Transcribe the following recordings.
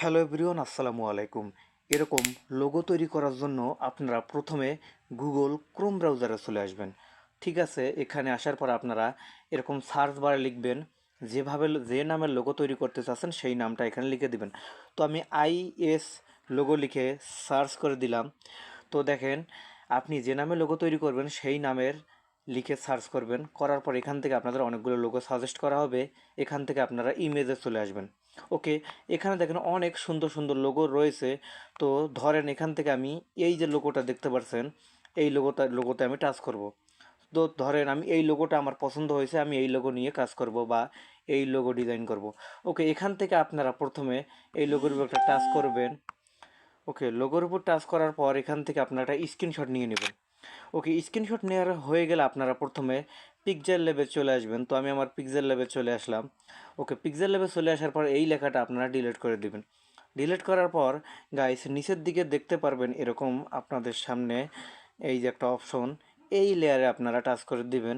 Hello everyone, আসসালামু আলাইকুম। এরকম লোগো তৈরি করার জন্য আপনারা প্রথমে গুগল ক্রোম ব্রাউজারে চলে আসবেন। ঠিক আছে, এখানে আসার পর আপনারা এরকম সার্চ বারে লিখবেন। যেভাবে, যে নামের লোগো তৈরি করতে চাচ্ছেন, সেই নামটা এখানে লিখে দিবেন। তো আমি আই এস লোগো লিখে সার্চ করে দিলাম। তো দেখেন, আপনি যে নামে লোগো তৈরি করবেন, সেই নামের লিখে সার্চ করবেন। করার পর এখান থেকে আপনাদের অনেকগুলো লোগো সাজেস্ট করা হবে। এখান থেকে আপনারা ইমেজে চলে আসবেন। ওকে এখানে দেখেন অনেক সুন্দর সুন্দর লোগো রয়েছে। তো ধরেন এখান থেকে আমি এই যে লোগোটা দেখতে পাচ্ছেন এই লোগোটা লোগোতে আমি টাচ করব। তো ধরেন আমি এই লোগোটা আমার পছন্দ হয়েছে, আমি এই লোগো নিয়ে কাজ করব বা এই লোগো ডিজাইন করব। ওকে এখান থেকে আপনারা প্রথমে এই লোগোর উপর একটা টাচ করবেন। ওকে লোগোর উপর টাচ করার পর এখান থেকে আপনারা একটা স্ক্রিনশট নিয়ে নেবেন। ওকে স্ক্রিনশট নেওয়ার হয়ে গেলে আপনারা প্রথমে পিকজেল লেভে চলে আসবেন। তো আমি আমার পিকজেল লেভে চলে আসলাম। ওকে পিকজেল লেভে চলে আসার পর এই লেখাটা আপনারা ডিলিট করে দিবেন। ডিলিট করার পর গাইস নিচের দিকে দেখতে পারবেন এরকম আপনাদের সামনে এই যে একটা অপশন এই লেয়ারে আপনারা টাচ করে দিবেন।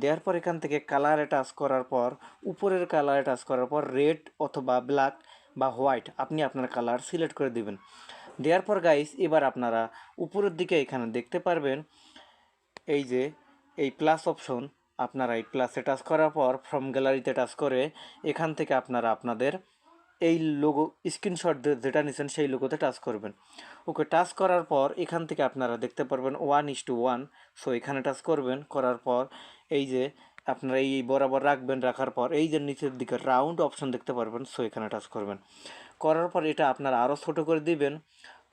দেওয়ার পর এখান থেকে কালারে টাচ করার পর, উপরের কালারে টাচ করার পর রেড অথবা ব্ল্যাক বা হোয়াইট আপনি আপনার কালার সিলেক্ট করে দিবেন। দেওয়ার পর গাইস এবার আপনারা উপরের দিকে এখানে দেখতে পারবেন, এই যে, এই প্লাস অপশন আপনারা এই প্লাসে টাচ করার পর ফ্রম গ্যালারিতে টাচ করে, এখান থেকে আপনারা আপনাদের এই লোগো স্ক্রিনশট যেটা নিছেন সেই লোগোতে টাচ করবেন। ওকে টাচ করার পর এখান থেকে আপনারা দেখতে পারবেন one is two one so এখানে টাচ করবেন, করার পর এই যে আপনারা এই বরাবর রাখবেন, রাখার পর এই যে নিচের দিকে রাউন্ড অপশন দেখতে পারবেন সো এখানে টাচ করবেন। করার পর এটা আপনারা আরও ছোটো করে দিবেন,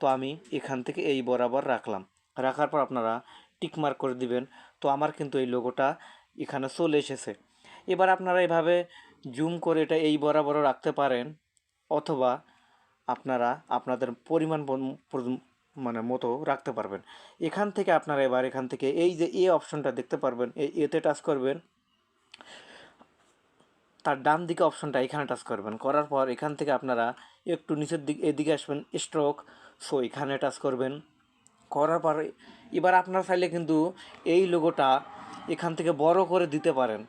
তো আমি এখান থেকে এই বরাবর রাখলাম। রাখার পর আপনারা টিকমার্ক করে দিবেন, তো আমার কিন্তু এই লোগোটা এখানে চলে এসেছে। এবার আপনারা এভাবে জুম করে এটা এই বরাবরও রাখতে পারেন, অথবা আপনারা আপনাদের পরিমাণ মানে মতো রাখতে পারবেন। এখান থেকে আপনারা এবার এখান থেকে এই যে এ অপশনটা দেখতে পারবেন এই এতে টাচ করবেন। তার ডান দিকে অপশনটা এখানে টাচ করবেন। করার পর এখান থেকে আপনারা একটু নিচের দিক, এদিকে আসবেন স্ট্রোক সো এখানে টাচ করবেন। করার পর এবার আপনার চাইলে কিন্তু এই লোগোটা এখান থেকে বড় করে দিতে পারেন।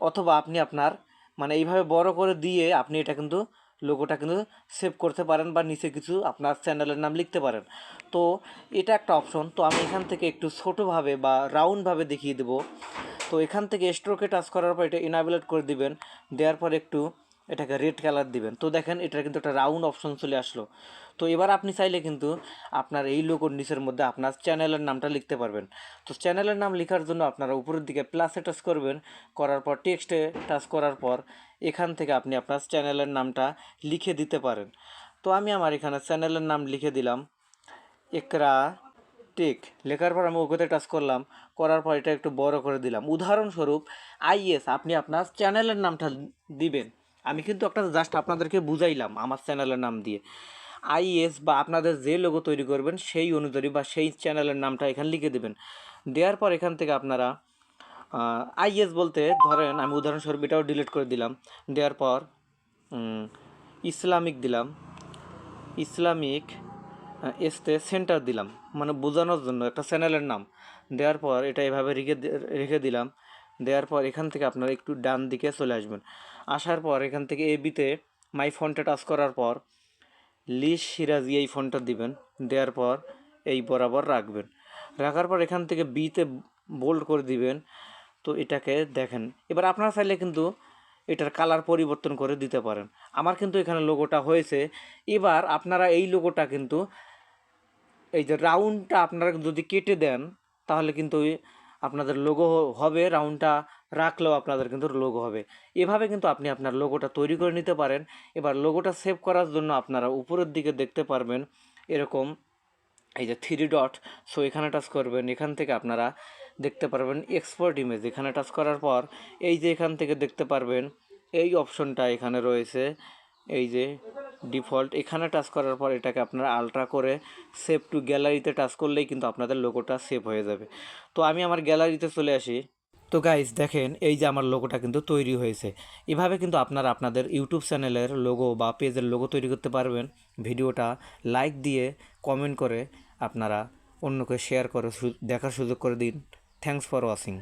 অথবা আপনি আপনার মানে এইভাবে বড় করে দিয়ে আপনি এটা কিন্তু লোগোটা কিন্তু সেভ করতে পারেন বা নিচে কিছু আপনার চ্যানেলের নাম লিখতে পারেন। তো এটা একটা অপশন তো আমি এখান থেকে একটু ছোটোভাবে বা রাউন্ডভাবে দেখিয়ে দেবো। তো এখান থেকে স্ট্রোকে টাচ করার পর এটা ইনাবিলেট করে দিবেন, দেওয়ার পর একটু এটাকে রেড কালার দিবেন। তো দেখেন, এটার কিন্তু একটা রাউন্ড অপশন চলে আসলো। তো এবার আপনি চাইলে কিন্তু আপনার এই লোগোর নিচের মধ্যে আপনার চ্যানেলের নামটা লিখতে পারবেন। তো চ্যানেলের নাম লেখার জন্য আপনারা উপরের দিকে প্লাসে টাচ করবেন। করার পর টেক্সটে টাচ করার পর এখান থেকে আপনি আপনার চ্যানেলের নামটা লিখে দিতে পারেন। তো আমি আমার এখানে চ্যানেলের নাম লিখে দিলাম। একরা টেক, লেখার পর আমি ওকেতে টাচ করলাম, করার পর এটা একটু বড় করে দিলাম। উদাহরণস্বরূপ, আইএস, আপনি আপনার চ্যানেলের নামটা দিবেন। আমি কিন্তু একটা জাস্ট আপনাদেরকে বুঝাইলাম আমার চ্যানেলের নাম দিয়ে। আইএস বা আপনাদের যে লোগো তৈরি করবেন, সেই অনুযায়ী বা সেই চ্যানেলের নামটা এখানে লিখে দেবেন। দেওয়ার পর এখান থেকে আপনারা আইএস বলতে ধরেন আমি উদাহরণস্বরূপ এটাও ডিলিট করে দিলাম। দেওয়ার পর ইসলামিক দিলাম। ইসলামিক এসতে সেন্টার দিলাম। মানে বোঝানোর জন্য একটা চ্যানেলের নাম। দেওয়ার পর এটা এভাবে রেখে রেখে দিলাম। দেওয়ার পর এখান থেকে আপনারা একটু ডান দিকে চলে আসবেন। আসার পর এখান থেকে এ বিতে মাই ফোনটা টাচ করার পর লিস সিরাজি এই ফোনটা দিবেন। দেওয়ার পর এই বরাবর রাখবেন। রাখার পর এখান থেকে বিতে বোল্ড করে দিবেন। তো এটাকে দেখেন। এবার আপনারা চাইলে কিন্তু এটার কালার পরিবর্তন করে দিতে পারেন। আমার কিন্তু এখানে লোগোটা হয়েছে। এবার আপনারা এই লোগোটা কিন্তু, এই যে রাউন্ডটা আপনারা যদি কেটে দেন, তাহলে কিন্তু আপনাদের লোগো হবে। রাউন্ডটা রাখলেও আপনাদের কিন্তু লোগো হবে। এভাবে কিন্তু আপনি আপনার লোগোটা তৈরি করে নিতে পারেন। এবার লোগোটা সেভ করার জন্য আপনারা উপরের দিকে দেখতে পারবেন, এরকম এই যে থ্রি ডট সো এখানে টাচ করবেন। এখান থেকে আপনারা দেখতে পারবেন এক্সপোর্ট ইমেজ এখানে টাচ করার পর এই যে এখান থেকে দেখতে পারবেন, এই অপশনটা এখানে রয়েছে। এই যে ডিফল্ট এখানে টাচ করার পর এটাকে আপনারা আলট্রা করে সেভ টু গ্যালারিতে টাচ করলেই কিন্তু আপনাদের লোগোটা সেভ হয়ে যাবে। তো আমি আমার গ্যালারিতে চলে আসি। তো গাইজ দেখেন, এই যে আমার লোগোটা কিন্তু তৈরি হয়েছে। এভাবে কিন্তু আপনারা আপনাদের ইউটিউব চ্যানেলের লোগো বা পেজের লোগো তৈরি করতে পারবেন। ভিডিওটা লাইক দিয়ে কমেন্ট করে আপনারা অন্যকে শেয়ার করে দেখার সুযোগ করে দিন। Thanks for watching